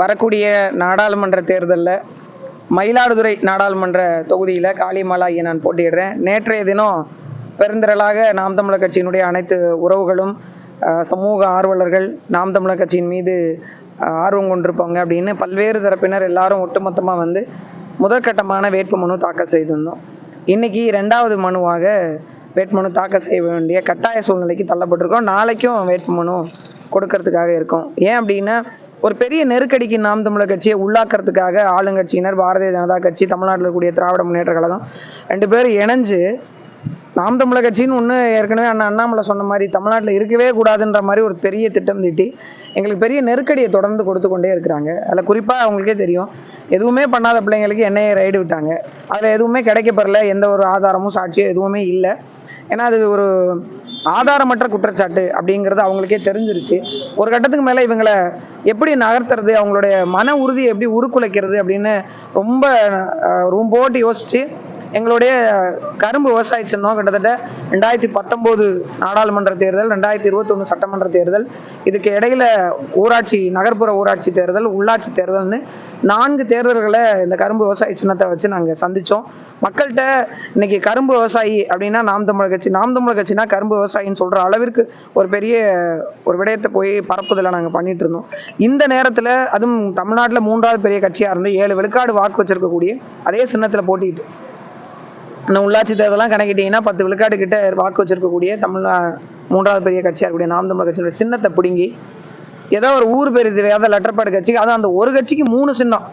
வரக்கூடிய நாடாளுமன்ற தேர்தலில் மயிலாடுதுறை நாடாளுமன்ற தொகுதியில் காளியம்மாளாகிய நான் போட்டியிடுறேன். நேற்றைய தினம் பெருந்திரளாக நாம் தமிழர் கட்சியினுடைய அனைத்து உறவுகளும் சமூக ஆர்வலர்கள் நாம் தமிழர் கட்சியின் மீது ஆர்வம் கொண்டிருப்பாங்க அப்படின்னு பல்வேறு தரப்பினர் எல்லாரும் ஒட்டுமொத்தமாக வந்து முதற்கட்டமான வேட்புமனு தாக்கல் செய்திருந்தோம். இன்னைக்கு ரெண்டாவது மனுவாக வேட்புமனு தாக்கல் செய்ய வேண்டிய கட்டாய சூழ்நிலைக்கு தள்ளப்பட்டிருக்கோம். நாளைக்கும் வேட்புமனு கொடுக்கறதுக்காக இருக்கும். ஏன் அப்படின்னா ஒரு பெரிய நெருக்கடிக்கு நாம் தமிழர் கட்சியை உள்ளாக்குறதுக்காக ஆளுங்கட்சியினர் பாரதிய ஜனதா கட்சி தமிழ்நாட்டில் இருக்கக்கூடிய திராவிட முன்னேற்ற கழகம் ரெண்டு பேரும் இணைஞ்சு நாம் தமிழர் கட்சின்னு ஒன்று ஏற்கனவே அண்ணா அண்ணாமலை சொன்ன மாதிரி தமிழ்நாட்டில் இருக்கவே கூடாதுன்ற மாதிரி ஒரு பெரிய திட்டம் தீட்டி எங்களுக்கு பெரிய நெருக்கடியை தொடர்ந்து கொடுத்து கொண்டே இருக்கிறாங்க. அதில் குறிப்பாக அவங்களுக்கே தெரியும். எதுவுமே பண்ணாத பிள்ளைங்களுக்கு என்ஐஏ ரைடு விட்டாங்க. அதில் எதுவுமே கிடைக்கப்பெறல. எந்த ஒரு ஆதாரமும் சாட்சியும் எதுவுமே இல்லை. ஏன்னா அது ஒரு ஆதாரமற்ற குற்றச்சாட்டு அப்படிங்கிறது அவங்களுக்கே தெரிஞ்சிருச்சு. ஒரு கட்டத்துக்கு மேலே இவங்களை எப்படி நகர்த்துறது அவங்களுடைய மன உறுதியை எப்படி உருக்குலைக்கிறது அப்படின்னு ரொம்ப ரொம்ப போட்டு யோசிச்சு எங்களுடைய கரும்பு விவசாய சின்னம் கிட்டத்தட்ட ரெண்டாயிரத்தி பத்தொம்போது நாடாளுமன்ற தேர்தல் ரெண்டாயிரத்தி இருபத்தொன்று சட்டமன்ற தேர்தல் இதுக்கு இடையில ஊராட்சி நகர்ப்புற ஊராட்சி தேர்தல் உள்ளாட்சி தேர்தல்னு நான்கு தேர்தல்களை இந்த கரும்பு விவசாய சின்னத்தை வச்சு நாங்கள் சந்தித்தோம் மக்கள்கிட்ட இன்னைக்கு கரும்பு விவசாயி அப்படின்னா நாம் தமிழர் கட்சி நாம் தமிழர் கட்சினா கரும்பு விவசாயின்னு சொல்கிற அளவிற்கு ஒரு பெரிய ஒரு விடயத்தை போய் பரப்புதலை நாங்கள் பண்ணிட்டு இருந்தோம். இந்த நேரத்தில் அதுவும் தமிழ்நாட்டில் மூன்றாவது பெரிய கட்சியாக இருந்து ஏழு விழுக்காடு வாக்கு வச்சிருக்கக்கூடிய அதே சின்னத்தில் போட்டிட்டு இந்த உள்ளாட்சி தேர்தலாம் கணக்கிட்டீங்கன்னா பத்து விழுக்காடு கிட்ட வாக்கு வச்சிருக்கக்கூடிய தமிழ் மூன்றாவது பெரிய கட்சியாக இருக்கக்கூடிய நாம் தமிழர் கட்சியோட சின்னத்தை பிடுங்கி ஏதோ ஒரு ஊர் பேர் தெரியாத லெட்டர்பாடு கட்சிக்கு அதான் அந்த ஒரு கட்சிக்கு மூணு சின்னம்.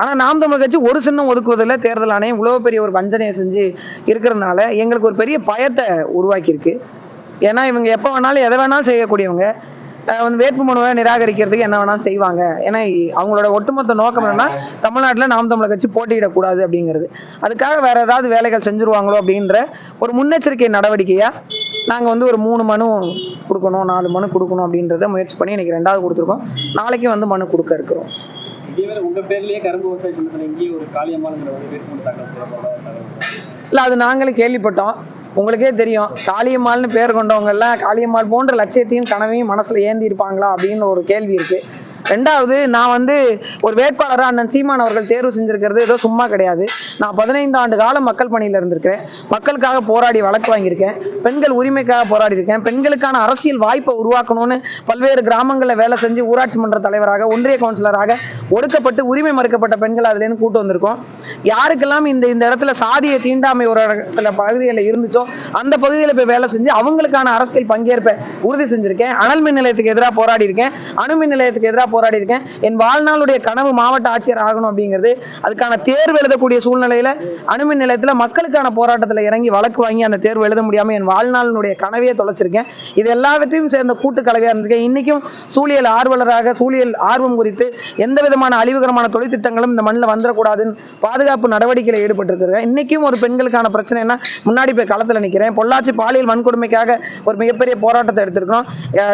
ஆனால் நாம் தமிழ் கட்சி ஒரு சின்னம் ஒதுக்குவதில் தேர்தல் ஆணையம் இவ்வளோ பெரிய ஒரு வஞ்சனையை செஞ்சு இருக்கிறதுனால எங்களுக்கு ஒரு பெரிய பயத்தை உருவாக்கியிருக்கு. ஏன்னா இவங்க எப்போ வேணாலும் எதை வேணாலும் செய்யக்கூடியவங்க. வந்து வேட்புமனுவை நிராகரிக்கிறதுக்கு என்ன வேணாலும் செய்வாங்க. ஏன்னா அவங்களோட ஒட்டுமொத்த நோக்கம் என்னன்னா தமிழ்நாட்டில் நாம் தமிழர் கட்சி போட்டியிடக்கூடாது அப்படிங்கிறது. அதுக்காக வேற ஏதாவது வேலைகள் செஞ்சுருவாங்களோ அப்படின்ற ஒரு முன்னெச்சரிக்கை நடவடிக்கையா நாங்கள் வந்து ஒரு மூணு மனு கொடுக்கணும் நாலு மனு கொடுக்கணும் அப்படின்றத முயற்சி பண்ணி இன்னைக்கு ரெண்டாவது கொடுத்துருக்கோம். நாளைக்கு வந்து மனு கொடுக்க இருக்கிறோம். உங்க பேர்லயே கரும்பு விவசாய சின்னத்துல இங்கேயும் ஒரு காளியம்மாளுங்கிற ஒரு வேட்புமனு தாக்கல் செய்யப்பட தகவல் இல்லை அது நாங்களே கேள்விப்பட்டோம். உங்களுக்கே தெரியும் காளியம்மாள்னு பேர் கொண்டவங்க எல்லாம் காளியம்மாள் போன்ற லட்சியத்தையும் கனவையும் மனசுல ஏந்தி இருப்பாங்களா அப்படின்னு ஒரு கேள்வி இருக்கு. ரெண்டாவது நான் வந்து ஒரு வேட்பாளராக அண்ணன் சீமான் அவர்கள் தேர்வு செஞ்சிருக்கிறது ஏதோ சும்மா கிடையாது. நான் பதினைந்து ஆண்டு காலம் மக்கள் பணியில் இருந்திருக்கிறேன். மக்களுக்காக போராடி வழக்கு வாங்கியிருக்கேன். பெண்கள் உரிமைக்காக போராடி இருக்கேன். பெண்களுக்கான அரசியல் வாய்ப்பை உருவாக்கணும்னு பல்வேறு கிராமங்களில் வேலை செஞ்சு ஊராட்சி மன்ற தலைவராக ஒன்றிய கவுன்சிலராக ஒடுக்கப்பட்டு உரிமை மறுக்கப்பட்ட பெண்கள் அதுலேருந்து கூட்டு வந்திருக்கோம். யாருக்கெல்லாம் இந்த இந்த இடத்துல சாதிய தீண்டாமை ஒரு சில பகுதிகளில் இருந்துச்சோ அந்த பகுதியில் போய் வேலை செஞ்சு அவங்களுக்கான அரசியல் பங்கேற்பை உறுதி செஞ்சிருக்கேன். அனல் மின் நிலையத்துக்கு எதிராக போராடி இருக்கேன். அணு மின் நிலையத்துக்கு எதிராக போராடி இருக்கேன். என் வாழ்நாளுடைய கனவு மாவட்ட ஆட்சியர் ஆகணும் அப்படிங்கிறது அதுக்கான தேர்வு எழுதக்கூடிய சூழ்நிலையில அணு மின் நிலையத்தில் மக்களுக்கான போராட்டத்தில் இறங்கி வழக்கு வாங்கி அந்த தேர்வு எழுத முடியாமல் என் வாழ்நாளினுடைய கனவையே தொலைச்சிருக்கேன். இது எல்லாவற்றையும் சேர்ந்த கூட்டு கலவையாக இருந்திருக்கேன். இன்னைக்கும் சூழியல் ஆர்வலராக சூழியல் ஆர்வம் குறித்து எந்த விதமான விதமான அழிவுகரமான தொழிற்திட்டங்களும் இந்த மண்ணில் வந்துடக்கூடாதுன்னு பாதுகாப்பு நடவடிக்கையில் ஈடுபட்டிருக்கிறேன் இன்றைக்கும் ஒரு பெண்களுக்கான பிரச்சனைனா முன்னாடி போய் களத்தில் நிற்கிறேன் பொள்ளாச்சி பாலியல் வன்கொடுமைக்காக ஒரு மிகப்பெரிய போராட்டத்தை எடுத்திருக்கிறோம்.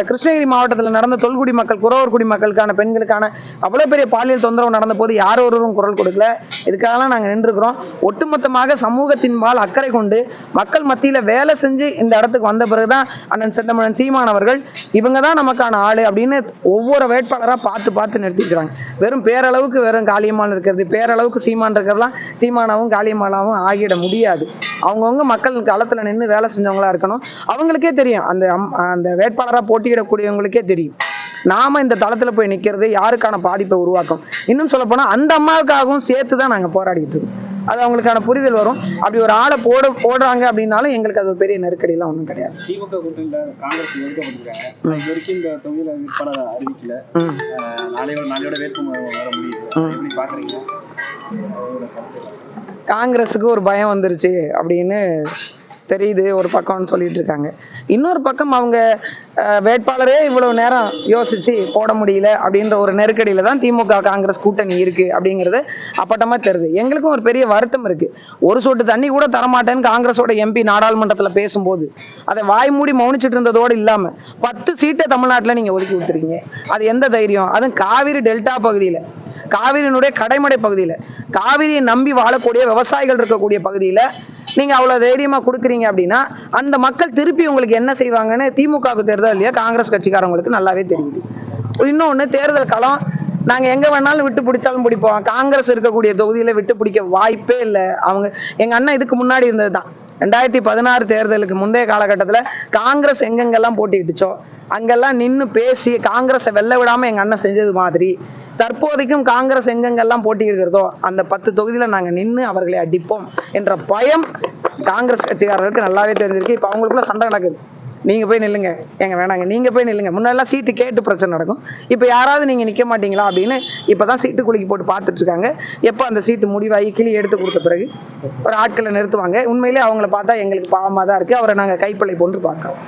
கிருஷ்ணகிரி மாவட்டத்தில் நடந்த தொல்குடி மக்கள் குறவர் குடி மக்களுக்கான பெண்களுக்கான அவ்வளோ பெரிய பாலியல் தொந்தரவு நடந்த போது யார் ஒருவரும் குரல் கொடுக்கல. இதுக்காகலாம் நாங்கள் நின்றுக்கிறோம் ஒட்டுமொத்தமாக சமூகத்தின் பால் அக்கறை கொண்டு மக்கள் மத்தியில் வேலை செஞ்சு இந்த இடத்துக்கு வந்த பிறகுதான் அண்ணன் செந்தமிழன் சீமானவர்கள் இவங்க தான் நமக்கான ஆளு அப்படின்னு ஒவ்வொரு வேட்பாளராக பார்த்து பார்த்து நிறுத்திக்கிறாங்க வெறும் பேரளவுக்கு வெறும் காளியம்மாள் இருக்கிறது. பேரளவுக்கு சீமான் இருக்கிறதுலாம் சீமானாவும் காளியம்மாளாவும் ஆகிட முடியாது. அவங்கவுங்க மக்கள் களத்தில் நின்று வேலை செஞ்சவங்களா இருக்கணும். அவங்களுக்கே தெரியும். அந்த அந்த வேட்பாளராக போட்டியிடக்கூடியவங்களுக்கே தெரியும். நாம இந்த தளத்துல போய் நிக்கிறது யாருக்கான பாதிப்பை உருவாக்கும்? இன்னும் சொல்ல போனா அந்த அம்மாவுக்காகவும் சேர்த்து தான் நாங்க போராடிட்டு இருக்கோம். அது அவங்களுக்கான புரிதல் வரும். அப்படி ஒரு ஆளை போட போடுறாங்க அப்படின்னாலும் எங்களுக்கு அது பெரிய நெருக்கடியெல்லாம் ஒன்றும் கிடையாது. திமுக கூட்டணியில காங்கிரஸ் ஒதுக்கப்பட்டிருக்காங்க இது வரைக்கும் இந்த தொகுதியில வேட்பாளர் அறிவிக்கல. நாளையோட நாளையோட வேட்புமனு வர முடியுது எப்படி? காங்கிரஸுக்கு ஒரு பயம் வந்துருச்சு அப்படின்னு தெரியுது ஒரு பக்கம்னு சொல்லிட்டு இருக்காங்க. இன்னொரு பக்கம் அவங்க வேட்பாளரே இவ்வளவு நேரம் யோசிச்சு போட முடியல அப்படின்ற ஒரு நெருக்கடியில தான் திமுக காங்கிரஸ் கூட்டணி இருக்கு அப்படிங்கிறது அப்பட்டமா தெரியுது. எங்களுக்கும் ஒரு பெரிய வருத்தம் இருக்கு. ஒரு சொட்டு தண்ணி கூட தரமாட்டேன்னு காங்கிரஸோட எம்பி நாடாளுமன்றத்துல பேசும்போது அதை வாய் மூடி மௌனிச்சிட்டு இருந்ததோடு இல்லாம பத்து சீட்டை தமிழ்நாட்டுல நீங்க ஒதுக்கி கொடுத்துருக்கீங்க அது எந்த தைரியம்? அதுவும் காவிரி டெல்டா பகுதியில. காவிரியினுடைய கடைமடை பகுதியில். காவிரியை நம்பி வாழக்கூடிய விவசாயிகள் இருக்கக்கூடிய பகுதியில் நீங்க அவ்வளவு தைரியமா கொடுக்குறீங்க அப்படின்னா அந்த மக்கள் திருப்பி உங்களுக்கு என்ன செய்வாங்கன்னு திமுகவுக்கு தெரியுதோ இல்லையா காங்கிரஸ் கட்சிக்காரங்களுக்கு நல்லாவே தெரியுது. இன்னொன்று தேர்தல் களம் நாங்க எங்க வேணாலும் விட்டு பிடிச்சாலும் பிடிப்போம். காங்கிரஸ் இருக்கக்கூடிய தொகுதியில விட்டு பிடிக்க வாய்ப்பே இல்லை. அவங்க எங்க அண்ணன் இதுக்கு முன்னாடி இருந்தது தான் ரெண்டாயிரத்தி பதினாறு தேர்தலுக்கு முந்தைய காலகட்டத்துல காங்கிரஸ் எங்கெங்கெல்லாம் போட்டிக்கிட்டுச்சோ அங்கெல்லாம் நின்னு பேசி காங்கிரஸை வெல்ல விடாம எங்க அண்ணன் செஞ்சது மாதிரி தற்போதைக்கும் காங்கிரஸ் எங்கெங்கெல்லாம் போட்டியிடுகிறதோ அந்த பத்து தொகுதியில நாங்கள் நின்று அவர்களை அடிப்போம் என்ற பயம் காங்கிரஸ் கட்சிக்காரர்களுக்கு நல்லாவே தெரிஞ்சிருக்கு. இப்போ அவங்களுக்குள்ள சண்டை நடக்குது. நீங்க போய் நில்லுங்க. எங்க வேணாங்க. நீங்கள் போய் நில்லுங்க. முன்னெல்லாம் சீட்டு கேட்டு பிரச்சனை நடக்கும். இப்போ யாராவது நீங்கள் நிற்க மாட்டீங்களா அப்படின்னு இப்பதான் சீட்டு குலுக்கி போட்டு பார்த்துட்டு இருக்காங்க. எப்போ அந்த சீட்டு முடிவாகி கிளி எடுத்து கொடுத்த பிறகு ஒரு ஆட்களை நிறுத்துவாங்க. உண்மையிலே அவங்கள பார்த்தா எங்களுக்கு பாவமாக தான் இருக்குது அவரை நாங்கள் கைப்பள்ளை போன்று பார்க்குறோம்.